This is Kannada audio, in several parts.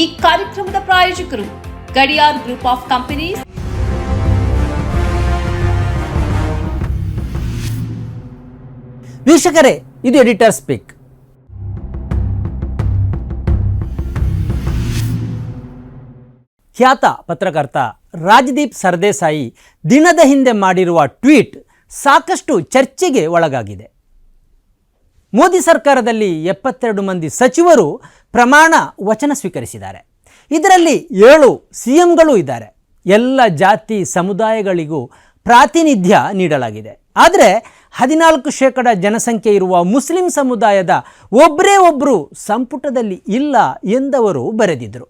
ಈ ಕಾರ್ಯಕ್ರಮದ ಪ್ರಾಯೋಜಕರು ಗಡಿಯಾರ್ ಗ್ರೂಪ್ ಆಫ್ ಕಂಪನೀಸ್. ವೀಕ್ಷಕರೇ, ಇದು ಎಡಿಟರ್ ಸ್ಪೀಕ್. ಖ್ಯಾತ ಪತ್ರಕರ್ತ ರಾಜದೀಪ್ ಸರ್ದೇಸಾಯಿ ದಿನದ ಹಿಂದೆ ಮಾಡಿರುವ ಟ್ವೀಟ್ ಸಾಕಷ್ಟು ಚರ್ಚೆಗೆ ಒಳಗಾಗಿದೆ. ಮೋದಿ ಸರ್ಕಾರದಲ್ಲಿ ಎಪ್ಪತ್ತೆರಡು ಮಂದಿ ಸಚಿವರು ಪ್ರಮಾಣ ವಚನ ಸ್ವೀಕರಿಸಿದ್ದಾರೆ. ಇದರಲ್ಲಿ ಏಳು ಸಿ ಎಂಗಳು ಇದ್ದಾರೆ. ಎಲ್ಲ ಜಾತಿ ಸಮುದಾಯಗಳಿಗೂ ಪ್ರಾತಿನಿಧ್ಯ ನೀಡಲಾಗಿದೆ. ಆದರೆ ಹದಿನಾಲ್ಕು ಶೇಕಡ ಜನಸಂಖ್ಯೆ ಇರುವ ಮುಸ್ಲಿಂ ಸಮುದಾಯದ ಒಬ್ಬರೇ ಒಬ್ಬರು ಸಂಪುಟದಲ್ಲಿ ಇಲ್ಲ ಎಂದವರು ಬರೆದಿದ್ದರು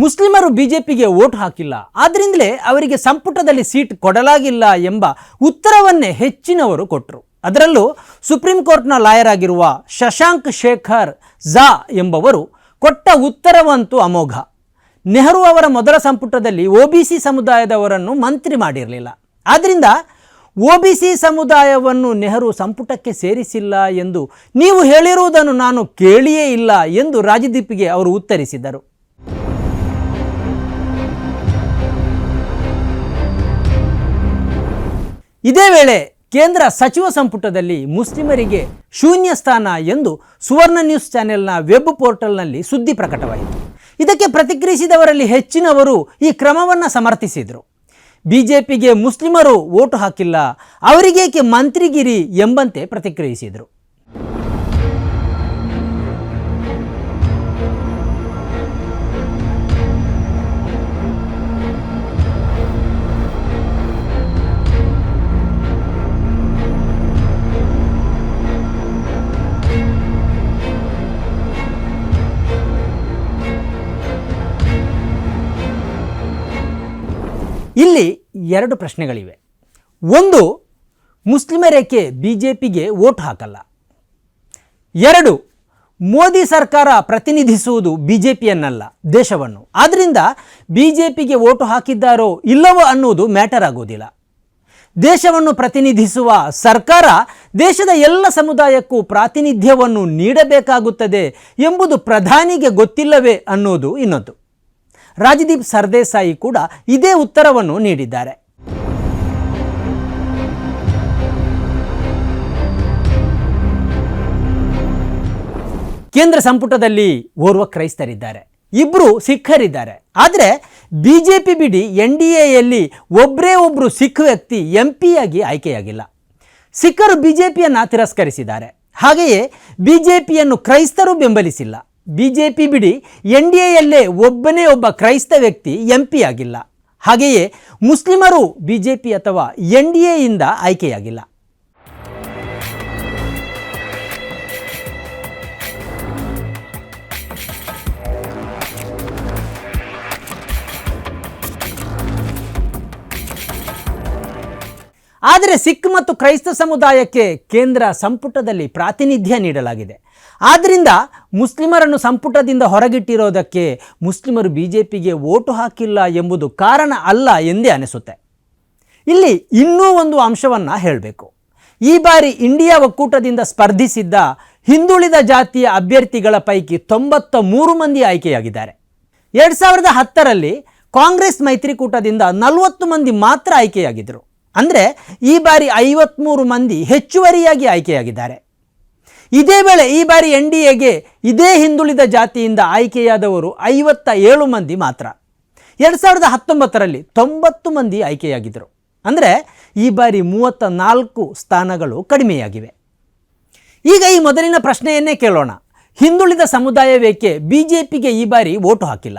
ಮುಸ್ಲಿಮರು ಬಿಜೆಪಿಗೆ ವೋಟ್ ಹಾಕಿಲ್ಲ. ಆದ್ರಿಂದಲೇ ಅವರಿಗೆ ಸಂಪುಟದಲ್ಲಿ ಸೀಟ್ ಕೊಡಲಾಗಿಲ್ಲ ಎಂಬ ಉತ್ತರವನ್ನೇ ಹೆಚ್ಚಿನವರು ಕೊಟ್ಟರು ಅದರಲ್ಲೂ ಸುಪ್ರೀಂ ಕೋರ್ಟ್ನ ಲಾಯರ್ ಆಗಿರುವ ಶಶಾಂಕ್ ಶೇಖರ್ ಝಾ ಎಂಬವರು ಕೊಟ್ಟ ಉತ್ತರವಂತೂ ಅಮೋಘ. ನೆಹರು ಅವರ ಮೊದಲ ಸಂಪುಟದಲ್ಲಿ ಒ ಬಿ ಸಿ ಸಮುದಾಯದವರನ್ನು ಮಂತ್ರಿ ಮಾಡಿರಲಿಲ್ಲ. ಆದ್ದರಿಂದ ಒ ಬಿ ಸಿ ಸಮುದಾಯವನ್ನು ನೆಹರು ಸಂಪುಟಕ್ಕೆ ಸೇರಿಸಿಲ್ಲ ಎಂದು ನೀವು ಹೇಳಿರುವುದನ್ನು ನಾನು ಕೇಳಿಯೇ ಇಲ್ಲ ಎಂದು ರಾಜದೀಪಿಗೆ ಅವರು ಉತ್ತರಿಸಿದರು. ಇದೇ ವೇಳೆ ಕೇಂದ್ರ ಸಚಿವ ಸಂಪುಟದಲ್ಲಿ ಮುಸ್ಲಿಮರಿಗೆ ಶೂನ್ಯ ಸ್ಥಾನ ಎಂದು ಸುವರ್ಣ ನ್ಯೂಸ್ ಚಾನೆಲ್ನ ವೆಬ್ ಪೋರ್ಟಲ್ನಲ್ಲಿ ಸುದ್ದಿ ಪ್ರಕಟವಾಯಿತು. ಇದಕ್ಕೆ ಪ್ರತಿಕ್ರಿಯಿಸಿದವರಲ್ಲಿ ಹೆಚ್ಚಿನವರು ಈ ಕ್ರಮವನ್ನು ಸಮರ್ಥಿಸಿದರು. ಬಿಜೆಪಿಗೆ ಮುಸ್ಲಿಮರು ಓಟು ಹಾಕಿಲ್ಲ, ಅವರಿಗೇಕೆ ಮಂತ್ರಿಗಿರಿ ಎಂಬಂತೆ ಪ್ರತಿಕ್ರಿಯಿಸಿದರು. ಇಲ್ಲಿ ಎರಡು ಪ್ರಶ್ನೆಗಳಿವೆ. ಒಂದು ಮುಸ್ಲಿಮರೇಕೆ ಬಿ ಜೆ ಪಿಗೆ ವೋಟ್ ಹಾಕಲ್ಲ. ಎರಡು, ಮೋದಿ ಸರ್ಕಾರ ಪ್ರತಿನಿಧಿಸುವುದು ಬಿ ಜೆ ಪಿಯನ್ನಲ್ಲ ದೇಶವನ್ನು. ಆದ್ದರಿಂದ ಬಿ ಜೆ ಪಿಗೆ ವೋಟು ಹಾಕಿದ್ದಾರೋ ಇಲ್ಲವೋ ಅನ್ನುವುದು ಮ್ಯಾಟರ್ ಆಗೋದಿಲ್ಲ. ದೇಶವನ್ನು ಪ್ರತಿನಿಧಿಸುವ ಸರ್ಕಾರ ದೇಶದ ಎಲ್ಲ ಸಮುದಾಯಕ್ಕೂ ಪ್ರಾತಿನಿಧ್ಯವನ್ನು ನೀಡಬೇಕಾಗುತ್ತದೆ ಎಂಬುದು ಪ್ರಧಾನಿಗೆ ಗೊತ್ತಿಲ್ಲವೇ ಅನ್ನೋದು ಇನ್ನೊಂದು. ರಾಜದೀಪ್ ಸರ್ದೇಸಾಯಿ ಕೂಡ ಇದೇ ಉತ್ತರವನ್ನು ನೀಡಿದ್ದಾರೆ. ಕೇಂದ್ರ ಸಂಪುಟದಲ್ಲಿ ಓರ್ವ ಕ್ರೈಸ್ತರಿದ್ದಾರೆ. ಇಬ್ಬರು ಸಿಖ್ಖರಿದ್ದಾರೆ. ಆದರೆ ಬಿ ಜೆ ಪಿ ಬಿಡಿ ಎನ್ ಡಿ ಎಯಲ್ಲಿ ಒಬ್ಬರೇ ಒಬ್ಬರು ಸಿಖ್ ವ್ಯಕ್ತಿ ಎಂ ಪಿಯಾಗಿ ಆಯ್ಕೆಯಾಗಿಲ್ಲ. ಸಿಖ್ಖರು ಬಿ ಜೆ ಪಿಯನ್ನು ತಿರಸ್ಕರಿಸಿದ್ದಾರೆ. ಹಾಗೆಯೇ ಬಿ ಜೆ ಪಿಯನ್ನು ಕ್ರೈಸ್ತರು ಬೆಂಬಲಿಸಿಲ್ಲ. ಬಿ ಜೆ ಪಿ ಬಿಡಿ ಎನ್ ಡಿ ಎಯಲ್ಲೇ ಒಬ್ಬನೇ ಒಬ್ಬ ಕ್ರೈಸ್ತ ವ್ಯಕ್ತಿ ಎಂ ಪಿ ಆಗಿಲ್ಲ. ಹಾಗೆಯೇ ಮುಸ್ಲಿಮರು ಬಿ ಜೆ ಪಿ ಅಥವಾ ಎನ್ ಡಿ ಎಯಿಂದ ಆಯ್ಕೆಯಾಗಿಲ್ಲ. ಆದರೆ ಸಿಖ್ ಮತ್ತು ಕ್ರೈಸ್ತ ಸಮುದಾಯಕ್ಕೆ ಕೇಂದ್ರ ಸಂಪುಟದಲ್ಲಿ ಪ್ರಾತಿನಿಧ್ಯ ನೀಡಲಾಗಿದೆ. ಆದ್ದರಿಂದ ಮುಸ್ಲಿಮರನ್ನು ಸಂಪುಟದಿಂದ ಹೊರಗಿಟ್ಟಿರೋದಕ್ಕೆ ಮುಸ್ಲಿಮರು ಬಿ ಜೆ ಪಿಗೆ ಓಟು ಹಾಕಿಲ್ಲ ಎಂಬುದು ಕಾರಣ ಅಲ್ಲ ಎಂದೇ ಅನಿಸುತ್ತೆ. ಇಲ್ಲಿ ಇನ್ನೂ ಒಂದು ಅಂಶವನ್ನು ಹೇಳಬೇಕು. ಈ ಬಾರಿ ಇಂಡಿಯಾ ಒಕ್ಕೂಟದಿಂದ ಸ್ಪರ್ಧಿಸಿದ್ದ ಹಿಂದುಳಿದ ಜಾತಿಯ ಅಭ್ಯರ್ಥಿಗಳ ಪೈಕಿ ತೊಂಬತ್ತ ಮೂರು ಮಂದಿ ಆಯ್ಕೆಯಾಗಿದ್ದಾರೆ. ಎರಡು ಸಾವಿರದ ಹತ್ತರಲ್ಲಿ ಕಾಂಗ್ರೆಸ್ ಮೈತ್ರಿಕೂಟದಿಂದ ನಲವತ್ತು ಮಂದಿ ಮಾತ್ರ ಆಯ್ಕೆಯಾಗಿದ್ದರು ಅಂದರೆ ಈ ಬಾರಿ ಐವತ್ತ್ಮೂರು ಮಂದಿ ಹೆಚ್ಚುವರಿಯಾಗಿ ಆಯ್ಕೆಯಾಗಿದ್ದಾರೆ. ಇದೇ ವೇಳೆ ಈ ಬಾರಿ ಎನ್ ಡಿ ಎಗೆ ಇದೇ ಹಿಂದುಳಿದ ಜಾತಿಯಿಂದ ಆಯ್ಕೆಯಾದವರು ಐವತ್ತ ಏಳು ಮಂದಿ ಮಾತ್ರ. ಎರಡು ಸಾವಿರದ ಹತ್ತೊಂಬತ್ತರಲ್ಲಿ ತೊಂಬತ್ತು ಮಂದಿ ಆಯ್ಕೆಯಾಗಿದ್ದರು. ಅಂದರೆ ಈ ಬಾರಿ ಮೂವತ್ತ ನಾಲ್ಕು ಸ್ಥಾನಗಳು ಕಡಿಮೆಯಾಗಿವೆ. ಈಗ ಈ ಮೊದಲಿನ ಪ್ರಶ್ನೆಯನ್ನೇ ಕೇಳೋಣ. ಹಿಂದುಳಿದ ಸಮುದಾಯವೇಕೆ ಬಿ ಜೆ ಪಿಗೆ ಈ ಬಾರಿ ಓಟು ಹಾಕಿಲ್ಲ?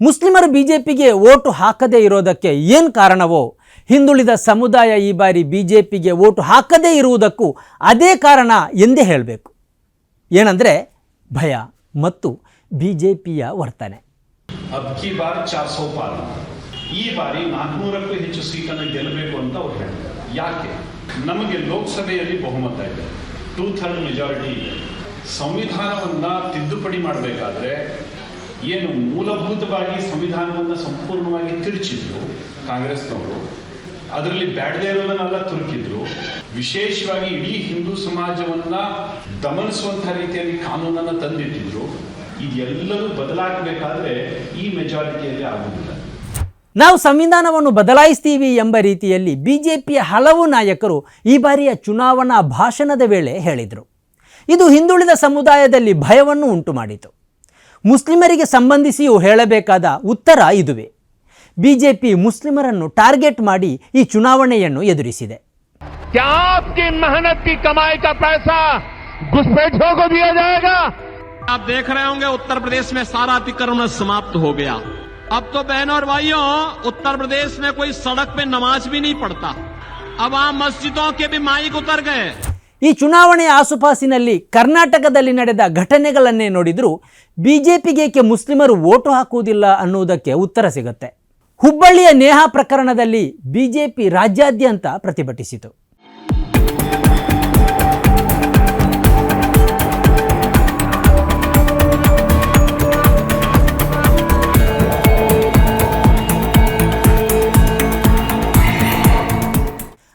ಮುಸ್ಲಿಮರು ಬಿ ಜೆ ಪಿಗೆ ಓಟು ಹಾಕದೇ ಇರೋದಕ್ಕೆ ಏನು ಕಾರಣವೋ ಹಿಂದುಳಿದ ಸಮುದಾಯ ಈ ಬಾರಿ ಬಿ ಜೆ ಪಿಗೆ ಓಟು ಹಾಕದೇ ಇರುವುದಕ್ಕೂ ಅದೇ ಕಾರಣ ಎಂದೇ ಹೇಳಬೇಕು. ಏನಂದರೆ ಭಯ ಮತ್ತು ಬಿ ಜೆ ಪಿಯ ವರ್ತನೆ ಈ ಬಾರಿ ನಾಲ್ಕುನೂರಕ್ಕೂ ಹೆಚ್ಚು ಸೀಟನ್ನು ಗೆಲ್ಲಬೇಕು ಅಂತ ಅವ್ರು ಹೇಳ್ತಾರೆ ಯಾಕೆ? ನಮಗೆ ಲೋಕಸಭೆಯಲ್ಲಿ ಬಹುಮತ ಇದೆ. ಟೂ ಥರ್ಡ್ ಮೆಜಾರಿಟಿ ಇದೆ. ಸಂವಿಧಾನವನ್ನು ತಿದ್ದುಪಡಿ ಮಾಡಬೇಕಾದ್ರೆ ಏನು ಮೂಲಭೂತವಾಗಿ ಸಂವಿಧಾನವನ್ನು ಸಂಪೂರ್ಣವಾಗಿ ತಿರುಚಿದ್ರು ಕಾಂಗ್ರೆಸ್ನವರು ಅದರಲ್ಲಿ ಬ್ಯಾಡದೇ ಇರೋದನ್ನೆಲ್ಲ ತುರುಕಿದ್ರು. ವಿಶೇಷವಾಗಿ ಇಡೀ ಹಿಂದೂ ಸಮಾಜವನ್ನ ದಮನಿಸುವಂತಹ ರೀತಿಯಲ್ಲಿ ಕಾನೂನನ್ನ ತಂದಿಟ್ಟಿದ್ರು. ಇದೆಲ್ಲರೂ ಬದಲಾಗಬೇಕಾದ್ರೆ ಈ ಮೆಜಾರಿಟಿಯಲ್ಲಿ ಆಗುವುದಿಲ್ಲ ನಾವು ಸಂವಿಧಾನವನ್ನು ಬದಲಾಯಿಸ್ತೀವಿ ಎಂಬ ರೀತಿಯಲ್ಲಿ ಬಿಜೆಪಿಯ ಹಲವು ನಾಯಕರು ಈ ಬಾರಿಯ ಚುನಾವಣಾ ಭಾಷಣದ ವೇಳೆ ಹೇಳಿದರು. ಇದು ಹಿಂದುಳಿದ ಸಮುದಾಯದಲ್ಲಿ ಭಯವನ್ನು ಉಂಟು ಮಾಡಿತು ಮುಸ್ಲಿಮರಿಗೆ ಸಂಬಂಧಿಸಿಯೂ ಹೇಳಬೇಕಾದ ಉತ್ತರ ಇದುವೇ. ಬಿಜೆಪಿ ಮುಸ್ಲಿಮರನ್ನು ಟಾರ್ಗೆಟ್ ಮಾಡಿ ಈ ಚುನಾವಣೆಯನ್ನು ಎದುರಿಸಿದೆ क्या आपकी मेहनत की कमाई का पैसा घुसपैठियों को दिया जाएगा आप देख रहे होंगे उत्तर प्रदेश में सारा अतिक्रमण समाप्त हो गया अब तो बहनों और भाइयों उत्तर प्रदेश में कोई सड़क पे नमाज भी नहीं पढ़ता अब वहां मस्जिदों के भी माइक उतर गए ಈ ಚುನಾವಣೆಯ ಆಸುಪಾಸಿನಲ್ಲಿ ಕರ್ನಾಟಕದಲ್ಲಿ ನಡೆದ ಘಟನೆಗಳನ್ನೇ ನೋಡಿದರೂ ಬಿಜೆಪಿಗೇಕೆ ಮುಸ್ಲಿಮರು ಓಟು ಹಾಕುವುದಿಲ್ಲ ಅನ್ನುವುದಕ್ಕೆ ಉತ್ತರ ಸಿಗುತ್ತೆ ಹುಬ್ಬಳ್ಳಿಯ ನೇಹಾ ಪ್ರಕರಣದಲ್ಲಿ ಬಿಜೆಪಿ ರಾಜ್ಯಾದ್ಯಂತ ಪ್ರತಿಭಟಿಸಿತು.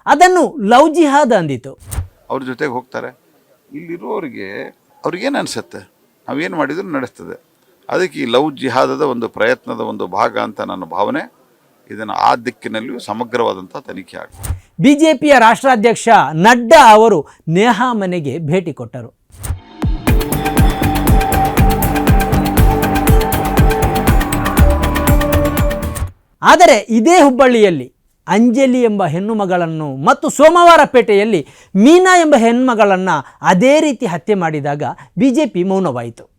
ಅದನ್ನು ಲವ್ ಜಿಹಾದ್ ಅಂದಿತು. ಅವ್ರ ಜೊತೆಗೆ ಹೋಗ್ತಾರೆ. ಇಲ್ಲಿರೋರಿಗೆ ಅವ್ರಿಗೇನು ಅನಿಸುತ್ತೆ? ನಾವೇನು ಮಾಡಿದ್ರು ನಡೆಸ್ತದೆ. ಅದಕ್ಕೆ ಈ ಲವ್ ಜಿಹಾದದ ಒಂದು ಪ್ರಯತ್ನದ ಒಂದು ಭಾಗ ಅಂತ ನನ್ನ ಭಾವನೆ. ಇದನ್ನು ಆ ದಿಕ್ಕಿನಲ್ಲಿಯೂ ಸಮಗ್ರವಾದಂಥ ತನಿಖೆ ಆಗ್ತದೆ ಬಿಜೆಪಿಯ ರಾಷ್ಟ್ರಾಧ್ಯಕ್ಷ ನಡ್ಡಾ ಅವರು ನೇಹಾ ಮನೆಗೆ ಭೇಟಿ ಕೊಟ್ಟರು. ಆದರೆ ಇದೇ ಹುಬ್ಬಳ್ಳಿಯಲ್ಲಿ ಅಂಜಲಿ ಎಂಬ ಹೆಣ್ಣು ಮಗಳನ್ನು ಮತ್ತು ಸೋಮವಾರಪೇಟೆಯಲ್ಲಿ ಮೀನಾ ಎಂಬ ಹೆಣ್ಮಗಳನ್ನು ಅದೇ ರೀತಿ ಹತ್ಯೆ ಮಾಡಿದಾಗ ಬಿಜೆಪಿ ಮೌನವಾಯಿತು.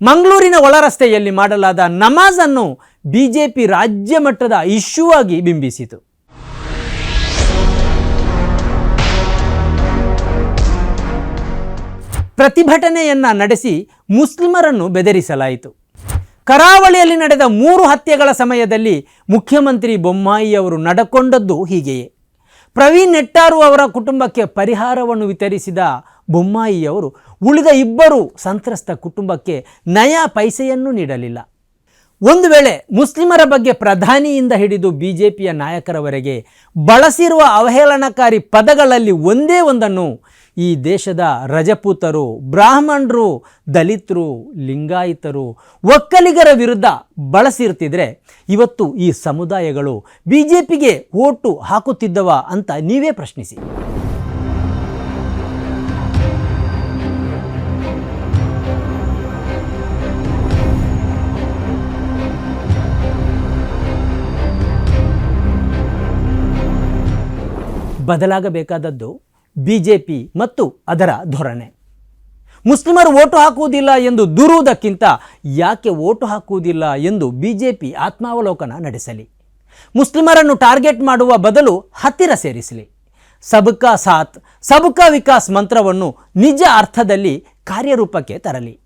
ಮಂಗಳೂರಿನ ಒಳರಸ್ತೆಯಲ್ಲಿ ಮಾಡಲಾದ ನಮಾಜ್ ಅನ್ನು ಬಿಜೆಪಿ ರಾಜ್ಯ ಮಟ್ಟದ ಇಶ್ಯೂ ಆಗಿ ಬಿಂಬಿಸಿತು. ಪ್ರತಿಭಟನೆಯನ್ನ ನಡೆಸಿ ಮುಸ್ಲಿಮರನ್ನು ಬೆದರಿಸಲಾಯಿತು. ಕರಾವಳಿಯಲ್ಲಿ ನಡೆದ ಮೂರು ಹತ್ಯೆಗಳ ಸಮಯದಲ್ಲಿ ಮುಖ್ಯಮಂತ್ರಿ ಬೊಮ್ಮಾಯಿ ಅವರು ನಡಕೊಂಡದ್ದು ಹೀಗೆಯೇ. ಪ್ರವೀಣ್ ನೆಟ್ಟಾರು ಅವರ ಕುಟುಂಬಕ್ಕೆ ಪರಿಹಾರವನ್ನು ವಿತರಿಸಿದ ಬೊಮ್ಮಾಯಿಯವರು ಉಳಿದ ಇಬ್ಬರು ಸಂತ್ರಸ್ತ ಕುಟುಂಬಕ್ಕೆ ನಯಾ ಪೈಸೆಯನ್ನು ನೀಡಲಿಲ್ಲ. ಒಂದು ವೇಳೆ ಮುಸ್ಲಿಮರ ಬಗ್ಗೆ ಪ್ರಧಾನಿಯಿಂದ ಹಿಡಿದು ಬಿ ಜೆ ಪಿಯ ನಾಯಕರವರೆಗೆ ಬಳಸಿರುವ ಅವಹೇಳನಕಾರಿ ಪದಗಳಲ್ಲಿ ಒಂದೇ ಒಂದನ್ನು ಈ ದೇಶದ ರಜಪೂತರು, ಬ್ರಾಹ್ಮಣರು, ದಲಿತರು, ಲಿಂಗಾಯಿತರು, ಒಕ್ಕಲಿಗರ ವಿರುದ್ಧ ಬಳಸಿರ್ತಿದ್ರೆ ಇವತ್ತು ಈ ಸಮುದಾಯಗಳು ಬಿ ಜೆ ಪಿಗೆ ಓಟು ಹಾಕುತ್ತಿದ್ದವ ಅಂತ ನೀವೇ ಪ್ರಶ್ನಿಸಿ. ಬದಲಾಗಬೇಕಾದದ್ದು ಬಿ ಜೆ ಪಿ ಮತ್ತು ಅದರ ಧೋರಣೆ. ಮುಸ್ಲಿಮರು ಓಟು ಹಾಕುವುದಿಲ್ಲ ಎಂದು ದೂರುವುದಕ್ಕಿಂತ ಯಾಕೆ ಓಟು ಹಾಕುವುದಿಲ್ಲ ಎಂದು ಬಿ ಜೆ ಪಿ ಆತ್ಮಾವಲೋಕನ ನಡೆಸಲಿ. ಮುಸ್ಲಿಮರನ್ನು ಟಾರ್ಗೆಟ್ ಮಾಡುವ ಬದಲು ಹತ್ತಿರ ಸೇರಿಸಲಿ. ಸಬ್ಕಾ ಸಾತ್ ಸಬ್ಕಾ ವಿಕಾಸ್ ಮಂತ್ರವನ್ನು ನಿಜ ಅರ್ಥದಲ್ಲಿ ಕಾರ್ಯರೂಪಕ್ಕೆ ತರಲಿ.